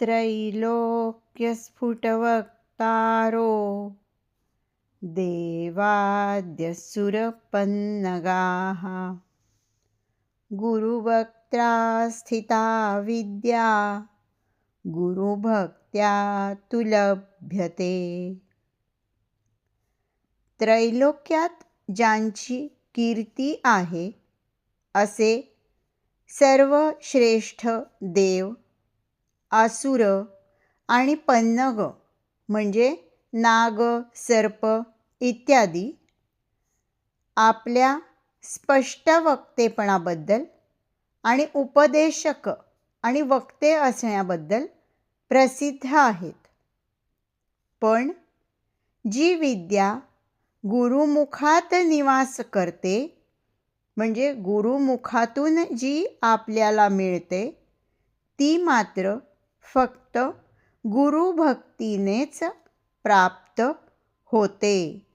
त्रैलोक्यस्फुटवक्तारो। देवाद्यसुरपन्नगाः। गुरुवक्त्रा स्थिता विद्या। गुरुभक्त्या तु लभ्यते। त्रैलोक्यात ज्यांची कीर्ती आहे असे सर्वश्रेष्ठ देव आसुर आणि पन्नग म्हणजे नाग सर्प इत्यादी. आपल्या स्पष्ट वक्तेपणाबद्दल आणि उपदेशक आणि वक्ते असण्याबद्दल प्रसिद्ध आहेत. पण जी विद्या गुरुमुखात निवास करते म्हणजे गुरुमुखातून जी आपल्याला मिळते ती मात्र फक्त गुरुभक्तीनेच प्राप्त होते.